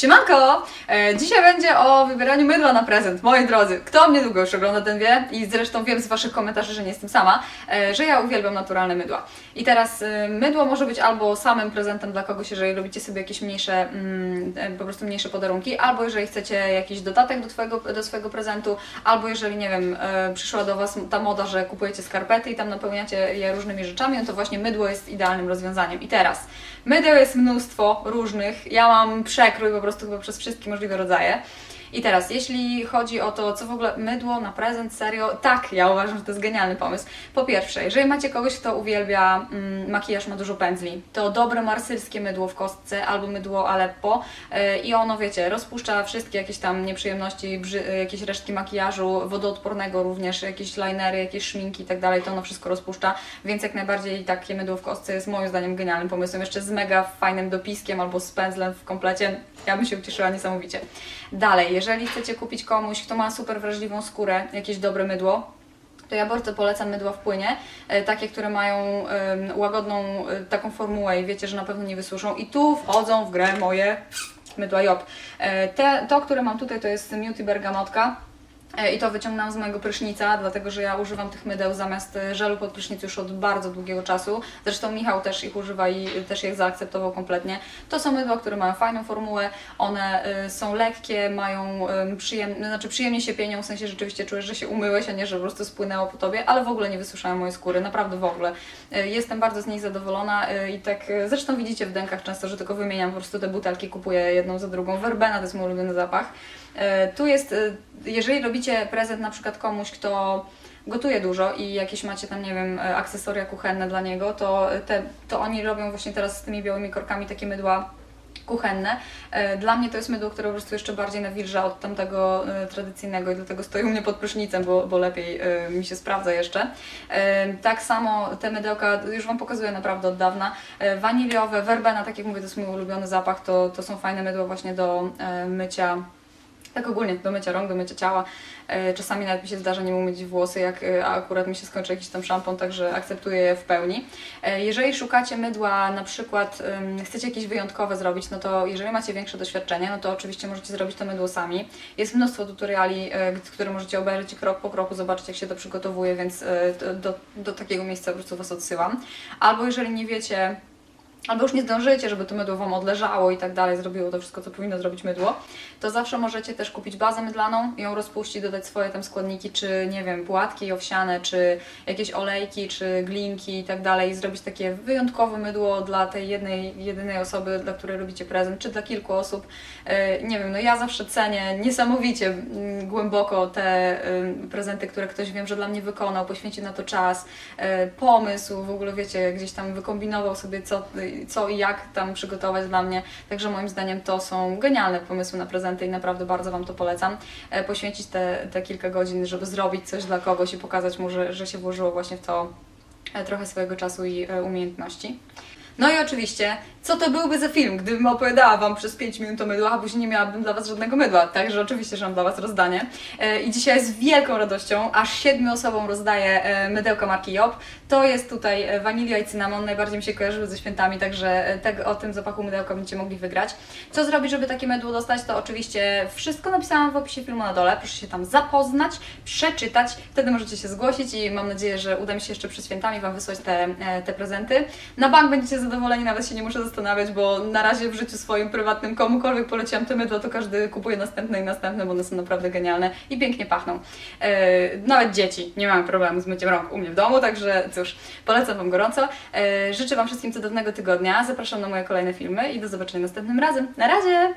Siemanko! E, dzisiaj będzie o wybieraniu mydła na prezent. Moi drodzy, kto mnie długo już ogląda, ten wie i zresztą wiem z Waszych komentarzy, że nie jestem sama, e, że ja uwielbiam naturalne mydła. I teraz e, mydło może być albo samym prezentem dla kogoś, jeżeli robicie sobie jakieś mniejsze, mm, po prostu mniejsze podarunki, albo jeżeli chcecie jakiś dodatek do, twojego, do swojego prezentu, albo jeżeli, nie wiem, przyszła do Was ta moda, że kupujecie skarpety i tam napełniacie je różnymi rzeczami, no to właśnie mydło jest idealnym rozwiązaniem. I teraz, mydeł jest mnóstwo różnych, ja mam przekrój po prostu chyba przez wszystkie możliwe rodzaje. I teraz, jeśli chodzi o to, co w ogóle mydło na prezent, serio, tak, ja uważam, że to jest genialny pomysł. Po pierwsze, jeżeli macie kogoś, kto uwielbia mm, makijaż, ma dużo pędzli, to dobre marsylskie mydło w kostce albo mydło Aleppo yy, i ono, wiecie, rozpuszcza wszystkie jakieś tam nieprzyjemności, brzy, y, jakieś resztki makijażu, wodoodpornego również, jakieś linery, jakieś szminki i tak dalej, to ono wszystko rozpuszcza, więc jak najbardziej takie mydło w kostce jest moim zdaniem genialnym pomysłem, jeszcze z mega fajnym dopiskiem albo z pędzlem w komplecie, ja bym się ucieszyła niesamowicie. Dalej, jeżeli chcecie kupić komuś, kto ma super wrażliwą skórę, jakieś dobre mydło, to ja bardzo polecam mydła w płynie, e, takie, które mają łagodną e, taką formułę i wiecie, że na pewno nie wysuszą. I tu wchodzą w grę moje mydła Job. E, Te, to, które mam tutaj, to jest Muty Bergamotka. E, I to wyciągnęłam z mojego prysznica, dlatego że ja używam tych mydeł zamiast e, żelu pod prysznic już od bardzo długiego czasu. Zresztą Michał też ich używa i też ich zaakceptował kompletnie. To są mydła, które mają fajną formułę, one e, są lekkie, mają e, przyjemnie, znaczy przyjemnie się pienią, w sensie rzeczywiście czujesz, że się umyłeś, a nie, że po prostu spłynęło po tobie, ale w ogóle nie wysuszają mojej skóry, naprawdę w ogóle. E, Jestem bardzo z nich zadowolona e, i tak, e, zresztą widzicie w dękach często, że tylko wymieniam po prostu te butelki, kupuję jedną za drugą. Verbena to jest mój ulubiony zapach. E, Tu jest, e, jeżeli robicie prezent na przykład komuś, kto gotuje dużo i jakieś macie tam, nie wiem, akcesoria kuchenne dla niego, to, te, to oni robią właśnie teraz z tymi białymi korkami takie mydła kuchenne. E, Dla mnie to jest mydło, które po prostu jeszcze bardziej nawilża od tamtego e, tradycyjnego i dlatego stoi u mnie pod prysznicem, bo, bo lepiej e, mi się sprawdza jeszcze. Tak samo te mydełka, już Wam pokazuję naprawdę od dawna, waniliowe, werbena, tak jak mówię, to jest mój ulubiony zapach, to, to są fajne mydła właśnie do mycia tak ogólnie do mycia rąk, do mycia ciała. E, Czasami nawet mi się zdarza nie umyć włosy, jak e, a akurat mi się skończy jakiś tam szampon, także akceptuję je w pełni. E, Jeżeli szukacie mydła, na przykład chcecie jakieś wyjątkowe zrobić, no to jeżeli macie większe doświadczenie, no to oczywiście możecie zrobić to mydło sami. Jest mnóstwo tutoriali, które możecie obejrzeć i krok po kroku zobaczyć, jak się to przygotowuje, więc do, do takiego miejsca po prostu Was odsyłam. Albo jeżeli nie wiecie, albo już nie zdążycie, żeby to mydło Wam odleżało i tak dalej, zrobiło to wszystko, co powinno zrobić mydło, to zawsze możecie też kupić bazę mydlaną, ją rozpuścić, dodać swoje tam składniki, czy nie wiem, płatki owsiane, czy jakieś olejki, czy glinki i tak dalej, i zrobić takie wyjątkowe mydło dla tej jednej, jedynej osoby, dla której robicie prezent, czy dla kilku osób. E, Nie wiem, no ja zawsze cenię niesamowicie mm, głęboko te ym, prezenty, które ktoś wiem, że dla mnie wykonał, poświęcił na to czas, e, pomysł, w ogóle wiecie, gdzieś tam wykombinował sobie co, co i jak tam przygotować dla mnie. Także moim zdaniem to są genialne pomysły na prezenty i naprawdę bardzo Wam to polecam. E, Poświęcić te, te kilka godzin, żeby zrobić coś dla kogoś i pokazać mu, że, że się włożyło właśnie w to e, trochę swojego czasu i e, umiejętności. No i oczywiście, co to byłby za film, gdybym opowiadała Wam przez 5 minut o mydłach, a później nie miałabym dla Was żadnego mydła. Także oczywiście, że mam dla Was rozdanie. E, I dzisiaj z wielką radością, aż siedmiu osobom rozdaję e, mydełka marki Job. To jest tutaj e, wanilia i cynamon, najbardziej mi się kojarzyły ze świętami, także tego, o tym zapachu mydełka będziecie mogli wygrać. Co zrobić, żeby takie mydło dostać, to oczywiście wszystko napisałam w opisie filmu na dole. Proszę się tam zapoznać, przeczytać, wtedy możecie się zgłosić i mam nadzieję, że uda mi się jeszcze przed świętami Wam wysłać te, te prezenty. Na bank będziecie zadowoleni, nawet się nie muszę zastanawiać, bo na razie w życiu swoim prywatnym komukolwiek poleciłam te mydła, to każdy kupuje następne i następne, bo one są naprawdę genialne i pięknie pachną. E, nawet dzieci nie mają problemu z myciem rąk u mnie w domu, także cóż, polecam Wam gorąco. E, życzę Wam wszystkim cudownego tygodnia, zapraszam na moje kolejne filmy i do zobaczenia następnym razem. Na razie!